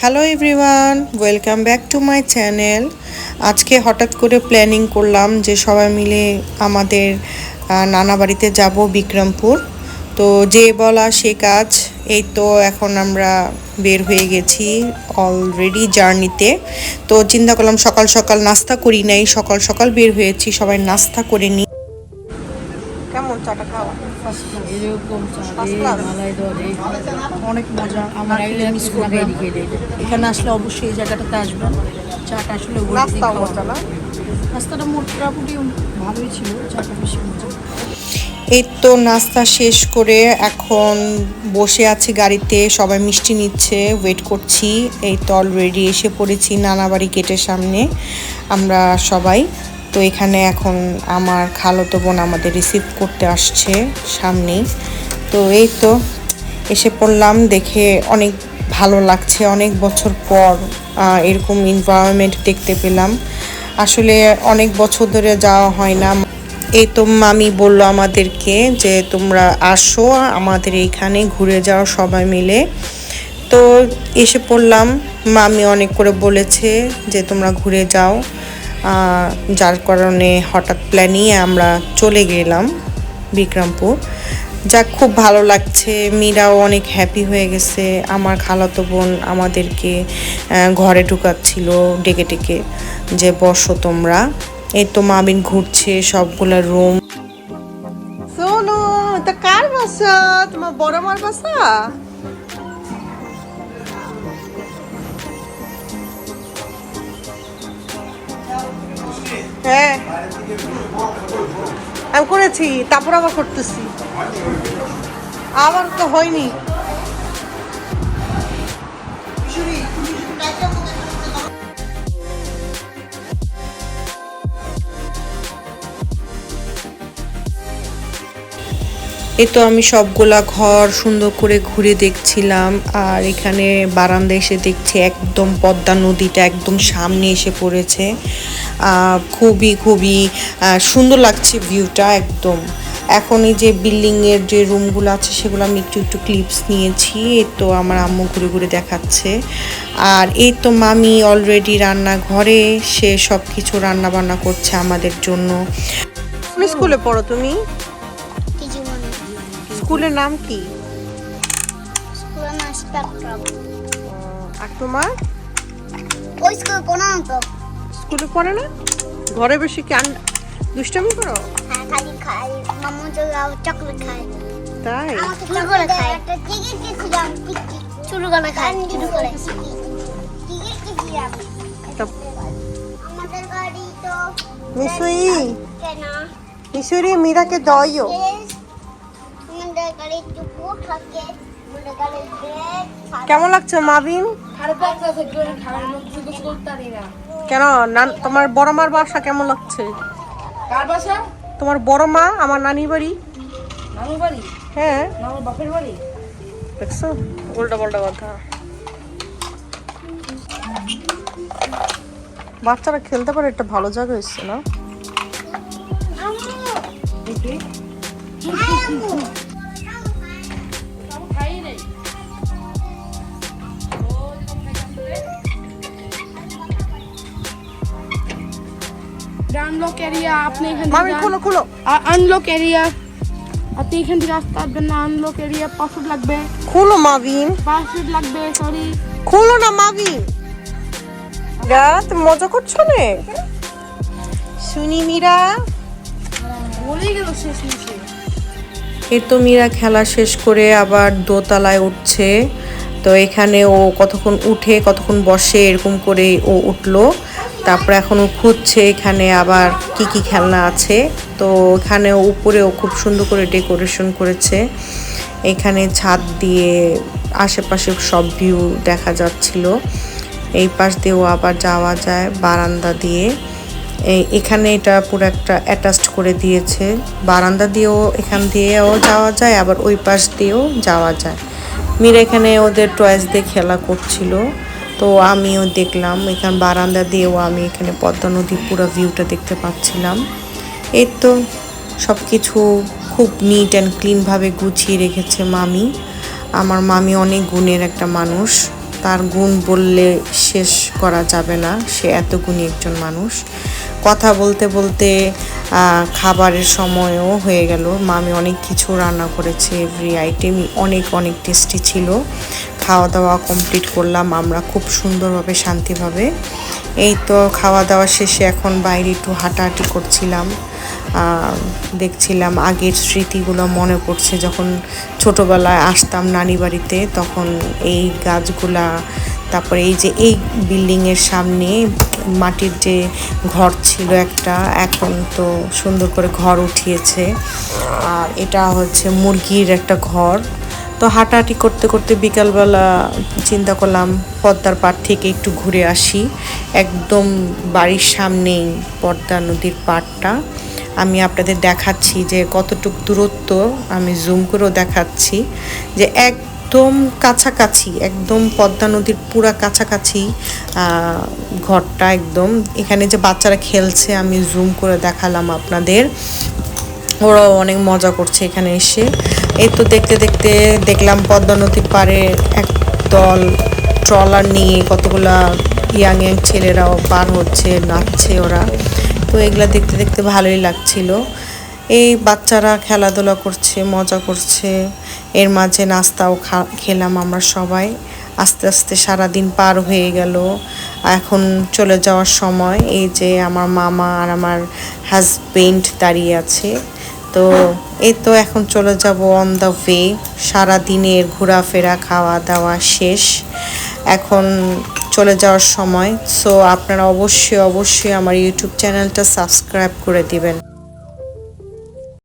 Hello everyone, welcome back to my channel. আজকে হঠাৎ করে প্ল্যানিং করলাম যে সবাই মিলে আমাদের নানা বাড়িতে যাব বিক্রমপুর। তো যে বলা সে কাজ, এই তো এখন আমরা বের হয়ে গেছি অলরেডি জার্নিতে। তো চিন্তা করলাম সকাল সকাল নাস্তা করি নাই, সকাল সকাল বের হয়েছি, সবাই নাস্তা করে নিই এরকম মালাই দরে অনেক মজা। আমার একলে মিস করে এখানে আসলে অবশ্যই এই জায়গাটাতে আসবেন চাটা আসলে। মজা না? নাস্তাটা মোটামুটি ভালোই ছিল চাটা বেশি মজা। এই তো নাস্তা শেষ করে এখন বসে আছি গাড়িতে সবাই মিষ্টি নিচ্ছে ওয়েট করছি। এই তো অলরেডি এসে পড়েছি নানাবাড়ি গেটের সামনে। আমরা সবাই তো এখানে এখন আমার খালতো বোন আমাদের রিসিভ করতে আসছে সামনেই। তো এই তো এসে পড়লাম, দেখে অনেক ভালো লাগছে। অনেক বছর পর এরকম এনভায়রনমেন্ট দেখতে পেলাম। আসলে অনেক বছর ধরে যাওয়া হয় না। এই তো মামি বলল আমাদেরকে যে, তোমরা আসো, আমাদের এইখানে ঘুরে যাও সবাই মিলে। তো এসে পড়লাম। মামি অনেক করে বলেছে যে, তোমরা ঘুরে যাও। যার কারণে হঠাৎ প্ল্যানিয়ে আমরা চলে গেলাম বিক্রমপুর। যাক, খুব ভালো লাগছে। মীরাও অনেক হ্যাপি হয়ে গেছে। আমার খালাতো বোন আমাদেরকে ঘরে ঢুকাচ্ছিল ডেকে ডেকে যে, বসো তোমরা। এই তো মামিন ঘুরছে সবগুলা রুম সোনু, তা কার বাসা? তোমার বড় মার বাসা? হ্যাঁ। আমি করেছি তারপর আবার করতেছি। আবার তো হয়নি। এই তো আমি সবগুলা ঘর সুন্দর করে ঘুরে দেখছিলাম, আর এখানে বারান্দা এসে দেখছি একদম পদ্মা নদীটা একদম সামনে এসে পড়েছে। খুবই খুবই সুন্দর লাগছে ভিউটা একদম। এখন এই যে বিল্ডিংয়ের যে রুমগুলো আছে সেগুলো আমি একটু একটু ক্লিপস নিয়েছি তো আমার আম্মু ঘুরে ঘুরে দেখাচ্ছে। আর এই তো মামি অলরেডি রান্নাঘরে, সে সব কিছু রান্না বান্না করছে আমাদের জন্য। স্কুলে পড়ো তুমি? স্কুলের নাম কি? স্কুলের নাম স্পেকট্রাম। আর তোমার? ওই স্কুলে কোনো না তো। স্কুলে পড়ে না? ঘরে বেশি কি দুষ্টামি করো? হ্যাঁ খালি খাই। মামু তো চকলেট খায়। তাই? আমাকে চকলেট খায়। Ticket ticket. শুরু করে খায় শুরু করে টিকিট কিনছিলাম তা- আমাদের গাড়ি তো মিশুই। কেন। মীরাকে দইও। কেমন লাগছে মাবিন? কেন? নান- তোমার বড় মার বাসা কেমন লাগছে? তোমার বড় মা আমার নানি বাড়ি? হ্যাঁ। নানুর দেখছ? উল্টা পাল্টা কথা। বাচ্চারা খেলতে পারে একটা ভালো জায়গা এসছে না? আনলক এরিয়া আপনি এখান মামি থেকে খুলো খুলো। আনলক এরিয়া আপনি এখান থেকে আসতে পারবেন না আনলক এরিয়া পাসওয়ার্ড লাগবে। খুলো মাবিন পাসওয়ার্ড লাগবে সরি খুলো না মাবিন রাত মজা করছ নে? শুনি মীরা। বলেই গেল শেষ নিচে এই তো মীরা খেলা শেষ করে আবার দোতলায় উঠছে। তো এখানে ও কতক্ষণ উঠে কতক্ষণ বসে এরকম করে ও উঠল। তারপরে এখন খুঁজছে এখানে আবার কি কি খেলনা আছে। তো এখানে উপরেও খুব সুন্দর করে ডেকোরেশন করেছে। এখানে ছাদ দিয়ে আশেপাশে সব ভিউ দেখা যাচ্ছিল। এই পাশ দিয়েও আবার যাওয়া যায় বারান্দা দিয়ে। এখানে এটা পুরো একটা অ্যাটাচড করে দিয়েছে। বারান্দা দিয়েও এখান দিয়েও যাওয়া যায়, আবার ওই পাশ দিয়েও যাওয়া যায়। মীরা এখানে ওদের টয়েস দিয়ে খেলা করছিল। তো আমিও দেখলাম, এখানে বারান্দা দিয়েও আমি এখানে পদ্মা নদীর পুরো ভিউটা দেখতে পাচ্ছিলাম। এই তো সব কিছু খুব নিট অ্যান্ড ক্লিনভাবে গুছিয়ে রেখেছে মামি। আমার মামি অনেক গুণের একটা মানুষ। তার গুণ বললে শেষ করা যাবে না, সে এত গুণী একজন মানুষ। কথা বলতে বলতে খাবারের সময়ও হয়ে গেল। মামি অনেক কিছু রান্না করেছে এভরি আইটেমই অনেক অনেক টেস্টি ছিল। খাওয়া দাওয়া কমপ্লিট করলাম আমরা খুব সুন্দরভাবে, শান্তিভাবে। এই তো খাওয়া দাওয়া শেষে এখন বাইরে একটু হাঁটাহাঁটি করছিলাম। দেখছিলাম আগের স্মৃতিগুলো মনে পড়ছে যখন ছোটোবেলায় আসতাম নানি বাড়িতে, তখন এই গাছগুলা, তারপরে এই যে এই বিল্ডিংয়ের সামনে মাটির যে ঘর ছিল একটা, এখন তো সুন্দর করে ঘর উঠিয়েছে। আর এটা হচ্ছে মুরগির একটা ঘর। তো হাঁটাহাঁটি করতে করতে বিকালবেলা চিন্তা করলাম, পদ্মার পাড় থেকে একটু ঘুরে আসি। একদম বাড়ির সামনেই পদ্মা নদীর পাড়টা। আমি আপনাদের দেখাচ্ছি যে কতটুক দূরত্ব, আমি জুম করেও দেখাচ্ছি যে একদম কাছাকাছি, একদম পদ্মা নদীর পুরা কাছাকাছি ঘরটা একদম। এখানে যে বাচ্চারা খেলছে, আমি জুম করে দেখালাম আপনাদের। ওরাও অনেক মজা করছে এখানে এসে। এই তো দেখতে দেখতে দেখলাম পদ্মা নদীর পাড়ে এক দল ট্রলার নিয়ে কতগুলা ইয়াং ইয়াং ছেলেরাও পার হচ্ছে, নাচছে ওরা। তো এগুলা দেখতে দেখতে ভালোই লাগছিল। এই বাচ্চারা খেলাধুলা করছে, মজা করছে। এর মাঝে নাস্তাও খেলাম আমরা সবাই। আস্তে আস্তে সারা দিন পার হয়ে গেল। এখন চলে যাওয়ার সময়। এই যে আমার মামা আর আমার হাজবেন্ড দাঁড়িয়ে আছে। তো এই তো এখন চলে যাব অন দ্য ওয়ে সারাদিনের ঘোরাফেরা খাওয়া দাওয়া শেষ। এখন চলে যাওয়ার সময়। সো আপনারা অবশ্যই অবশ্যই আমার ইউটিউব চ্যানেলটা সাবস্ক্রাইব করে দিবেন।